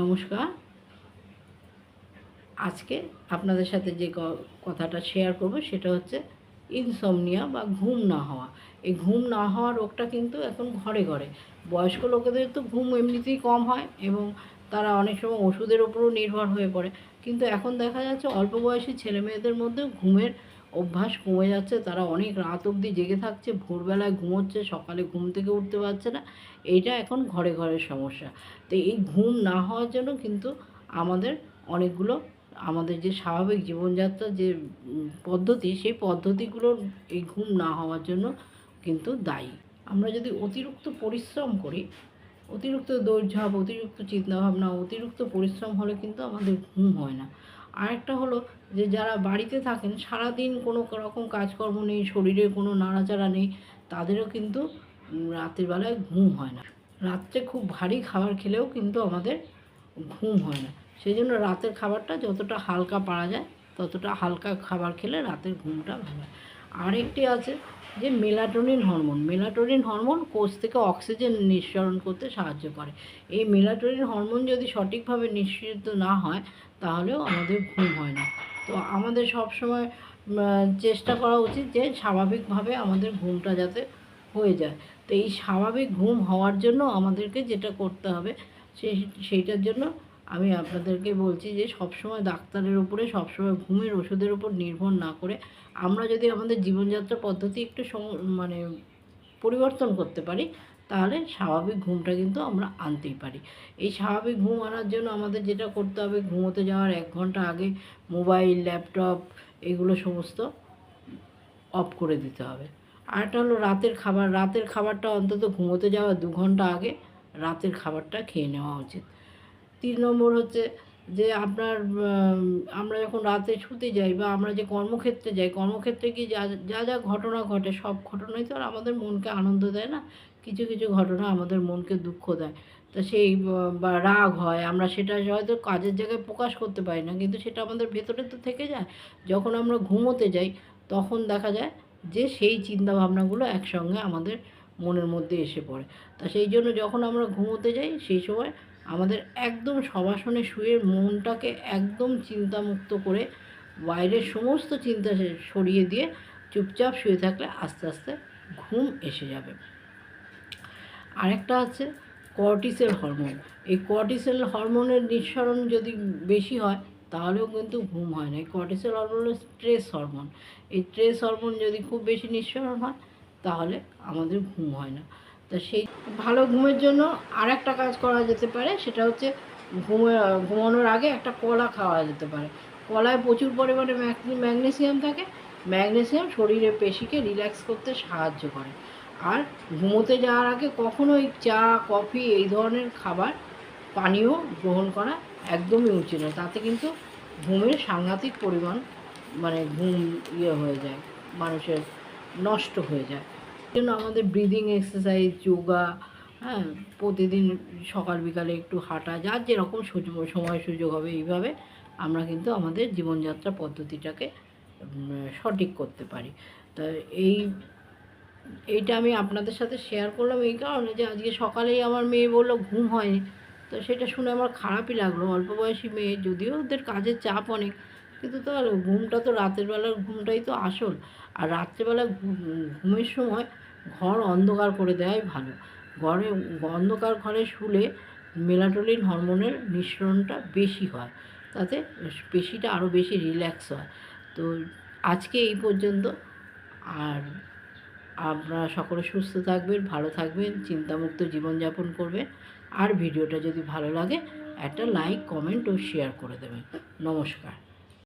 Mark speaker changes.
Speaker 1: নমস্কার। আজকে আপনাদের সাথে যে কথাটা শেয়ার করব সেটা হচ্ছে ইনসমনিয়া বা ঘুম না হওয়া। এই ঘুম না হওয়া রোগটা কিন্তু এখন ঘরে ঘরে। বয়স্ক লোকেদের তো ঘুম এমনিতেই কম হয় এবং তারা অনেক সময় ওষুধের ওপরও নির্ভর হয়ে পড়ে। কিন্তু এখন দেখা যাচ্ছে অল্প বয়সী ছেলে মেয়েদের মধ্যে ঘুমের অভ্যাস কমে যাচ্ছে, তারা অনেক রাত অবধি জেগে থাকছে, ভোরবেলায় ঘুমোচ্ছে, সকালে ঘুম থেকে উঠতে পারছে না। এইটা এখন ঘরে ঘরের সমস্যা। তো এই ঘুম না হওয়ার জন্য কিন্তু আমাদের অনেকগুলো, আমাদের যে স্বাভাবিক জীবনযাত্রার যে পদ্ধতি, সেই পদ্ধতিগুলোর এই ঘুম না হওয়ার জন্য কিন্তু দায়ী। আমরা যদি অতিরিক্ত পরিশ্রম করি, অতিরিক্ত দৌড়ঝাঁপ, অতিরিক্ত চিন্তাভাবনা, অতিরিক্ত পরিশ্রম হলে কিন্তু আমাদের ঘুম হয় না। আরেকটা হলো যে যারা বাড়িতে থাকেন, সারাদিন কোনো রকম কাজকর্ম নেই, শরীরে কোনো নাড়াচাড়া নেই, তাদেরও কিন্তু রাতের বেলায় ঘুম হয় না। রাত্রে খুব ভারী খাবার খেলেও কিন্তু আমাদের ঘুম হয় না। সেই জন্য রাতের খাবারটা যতটা হালকা পারা যায়, ততটা হালকা খাবার খেলে রাতের ঘুমটা ভালো হয়। আরেকটি আছে যে মেলাটোনিন হরমোন। মেলাটোনিন হরমোন কোষ থেকে অক্সিজেন নিঃসরণ করতে সাহায্য করে। এই মেলাটোনিন হরমোন যদি সঠিকভাবে নিঃসৃত না হয়, তাহলেও আমাদের ঘুম হয় না। তো আমাদের সব সময় চেষ্টা করা উচিত যে স্বাভাবিকভাবে আমাদের ঘুমটা যাতে হয়ে যায়। তো এই স্বাভাবিক ঘুম হওয়ার জন্য আমাদেরকে যেটা করতে হবে সেই সেইটার জন্য আমি আপনাদেরকে বলছি যে সবসময় ডাক্তারের উপরে, সবসময় ঘুমের ওষুধের উপর নির্ভর না করে আমরা যদি আমাদের জীবনযাত্রা পদ্ধতি একটু মানে পরিবর্তন করতে পারি, তাহলে স্বাভাবিক ঘুমটা কিন্তু আমরা আনতেই পারি। এই স্বাভাবিক ঘুম আনার জন্য আমাদের যেটা করতে হবে, ঘুমোতে যাওয়ার এক ঘণ্টা আগে মোবাইল, ল্যাপটপ এগুলো সমস্ত অফ করে দিতে হবে। আরেকটা হলো রাতের খাবার, রাতের খাবারটা অন্তত ঘুমোতে যাওয়ার দু ঘণ্টা আগে রাতের খাবারটা খেয়ে নেওয়া উচিত। তিন নম্বর হচ্ছে যে আপনার আমরা যখন রাতে শুতে যাই বা আমরা যে কর্মক্ষেত্রে যাই, কর্মক্ষেত্রে কি যা যা যা ঘটনা ঘটে সব ঘটনাই তো আর আমাদের মনকে আনন্দ দেয় না। কিছু কিছু ঘটনা আমাদের মনকে দুঃখ দেয়। তা সেই, বা- রাগ হয়, আমরা সেটা হয়তো কাজের জায়গায় প্রকাশ করতে পারি না, কিন্তু সেটা আমাদের ভেতরে তো থেকে যায়। যখন আমরা ঘুমোতে যাই, তখন দেখা যায় যে সেই চিন্তা ভাবনাগুলো একসঙ্গে আমাদের মনের মধ্যে এসে পড়ে। তা সেই জন্য যখন আমরা ঘুমোতে যাই, সেই সময় আমাদের একদম সবাসনে শুয়ে মনটাকে একদম চিন্তামুক্ত করে বাইরের সমস্ত চিন্তা সরিয়ে দিয়ে চুপচাপ শুয়ে থাকলে আস্তে আস্তে ঘুম এসে যাবে। আরেকটা আছে কর্টিসেল হরমোন। এই কর্টিসেল হরমোনের নিঃসরণ যদি বেশি হয়, তাহলেও কিন্তু ঘুম হয় না। এই কর্টিসেল হরমোন হলো স্ট্রেস হরমোন। এই স্ট্রেস হরমোন যদি খুব বেশি নিঃসরণ হয়, তাহলে আমাদের ঘুম হয় না। তা সেই ভালো ঘুমের জন্য আর একটা কাজ করা যেতে পারে, সেটা হচ্ছে ঘুমে, ঘুমানোর আগে একটা কলা খাওয়া যেতে পারে। কলায় প্রচুর পরিমাণে ম্যাগ- ম্যাগনেসিয়াম থাকে। ম্যাগনেসিয়াম শরীরে পেশিকে রিল্যাক্স করতে সাহায্য করে। আর ঘুমোতে যাওয়ার আগে কখনোই চা, কফি এই ধরনের খাবার পানীয় গ্রহণ করা একদমই উচিত নয়। তাতে কিন্তু ঘুমের সাংঘাতিক পরিমাণ মানে ঘুম ইয়ে হয়ে যায়, মানুষের নষ্ট হয়ে যায়। জন্য আমাদের ব্রিদিং এক্সারসাইজ যোগা হ্যাঁ প্রতিদিন সকাল বিকালে একটু হাঁটা, যার যেরকম সুযোগ সময় সুযোগ হবে এইভাবে আমরা কিন্তু আমাদের জীবনযাত্রা পদ্ধতিটাকে সঠিক করতে পারি। তা এই, এইটা আমি আপনাদের সাথে শেয়ার করলাম এই কারণে যে আজকে সকালেই আমার মেয়ে বলল ঘুম হয়নি। তো সেটা শুনে আমার খারাপই লাগল। অল্প বয়সী মেয়ে, যদিও ওদের কাজের চাপ অনেক, কিন্তু তো ঘুমটা তো রাতের বেলার ঘুমটাই তো আসল। আর রাত্রেবেলা ঘুমের সময় ঘর অন্ধকার করে দেওয়াই ভালো। ঘরে অন্ধকার ঘরে শুলে মেলাটোলিন হরমোনের নিঃসরণটা বেশি হয়। তাতে পেশিটা আরও বেশি রিল্যাক্স হয়। তো আজকে এই পর্যন্ত। আর আপনারা সকলে সুস্থ থাকবেন, ভালো থাকবেন, চিন্তামুক্ত জীবনযাপন করবেন। আর ভিডিওটা যদি ভালো লাগে, একটা লাইক কমেন্ট ও শেয়ার করে দেবেন। নমস্কার।